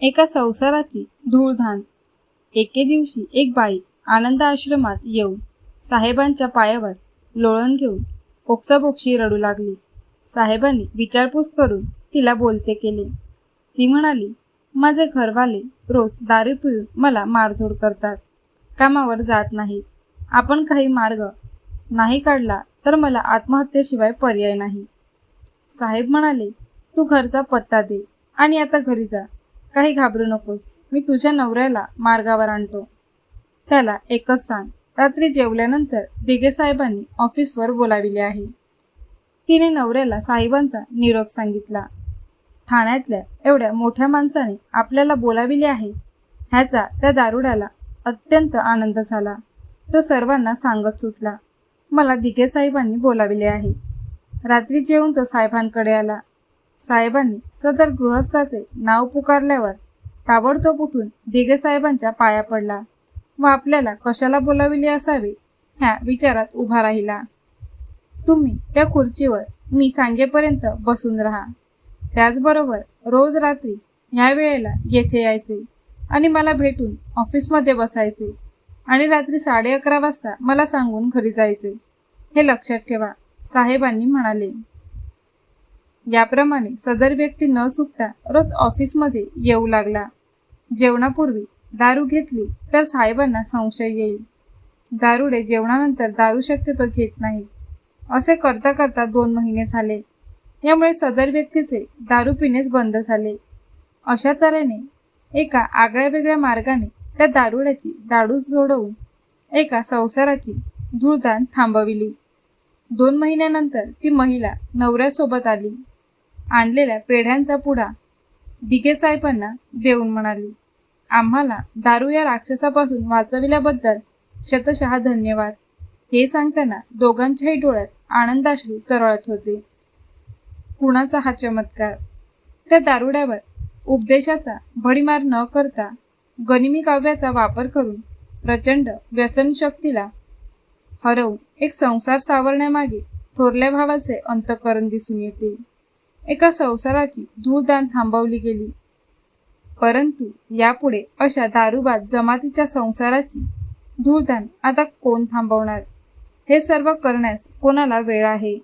एका संसाराची धूळधान एके दिवशी एक बाई आनंद आश्रमात येऊन साहेबांच्या पायावर लोळण घेऊन ओक्साबोक्शी रडू लागली. साहेबांनी विचारपूस करून तिला बोलते केले. ती म्हणाली माझे घरवाले रोज दारू पिऊन मला मारझोड करतात. कामावर जात नाहीत आपण काही मार्ग नाही काढला तर मला आत्महत्येशिवाय पर्याय नाही. साहेब म्हणाले तू घरचा पत्ता दे आणि आता घरी जा. काही घाबरू नकोस. मी तुझ्या नवऱ्याला मार्गावर आणतो. त्याला एकच सांग. रात्री जेवल्यानंतर दिगे साहेबांनी ऑफिसवर बोलाविले आहे. तिने नवऱ्याला साहेबांचा निरोप सांगितला. ठाण्यातल्या एवढ्या मोठ्या माणसाने आपल्याला बोलाविले आहे ह्याचा त्या दारुड्याला अत्यंत आनंद झाला. तो सर्वांना सांगत सुटला. मला दिगे साहेबांनी बोलाविले आहे. रात्री जेवून तो साहेबांकडे आला. साहेबांनी सदर गृहस्थाचे नाव पुकारल्यावर ताबडतोब उठून दिगे साहेबांच्या पाया पडला व आपल्याला कशाला बोलाविले असावे ह्या विचारात उभा राहिला. तुम्ही त्या खुर्चीवर मी सांगेपर्यंत बसून राहा. त्याचबरोबर रोज रात्री ह्या वेळेला येथे यायचे आणि मला भेटून ऑफिसमध्ये बसायचे आणि रात्री साडे अकरा वाजता मला सांगून घरी जायचे. हे लक्षात ठेवा साहेबांनी म्हणाले. याप्रमाणे सदर व्यक्ती न चुकता रोज ऑफिसमध्ये येऊ लागला. जेवणापूर्वी दारू घेतली तर साहेबांना संशय येईल. दारुडे जेवणानंतर दारू शक्यतो घेत नाही असे करता करता दोन महिने झाले. यामुळे सदर व्यक्तीचे दारू पिणेच बंद झाले. अशा तऱ्हेने एका आगळ्या वेगळ्या मार्गाने त्या दारुड्याची दाडूस जोडवून एका संसाराची धूळजाण थांबविली. दोन महिन्यानंतर ती महिला नवऱ्यासोबत आली. आणलेल्या पेढ्यांचा पुडा दिघे साहेबांना देऊन म्हणाली. आम्हाला दारू या राक्षसापासून वाचविल्याबद्दल शतशः धन्यवाद. हे सांगताना दोघांच्याही डोळ्यात आनंदाश्रू तरळत होते. कुणाचा हा चमत्कार? त्या दारुड्यावर उपदेशाचा भडीमार न करता गनिमी काव्याचा वापर करून प्रचंड व्यसनशक्तीला हरवून एक संसार सावरण्यामागे थोरल्या भावाचे अंतकरण दिसून येते. एका संसाराची धूळदान थांबवली गेली. परंतु यापुढे अशा दारूबाद जमातीच्या संसाराची धूळदान आता कोण थांबवणार? हे सर्व करण्यास कोणाला वेळ आहे?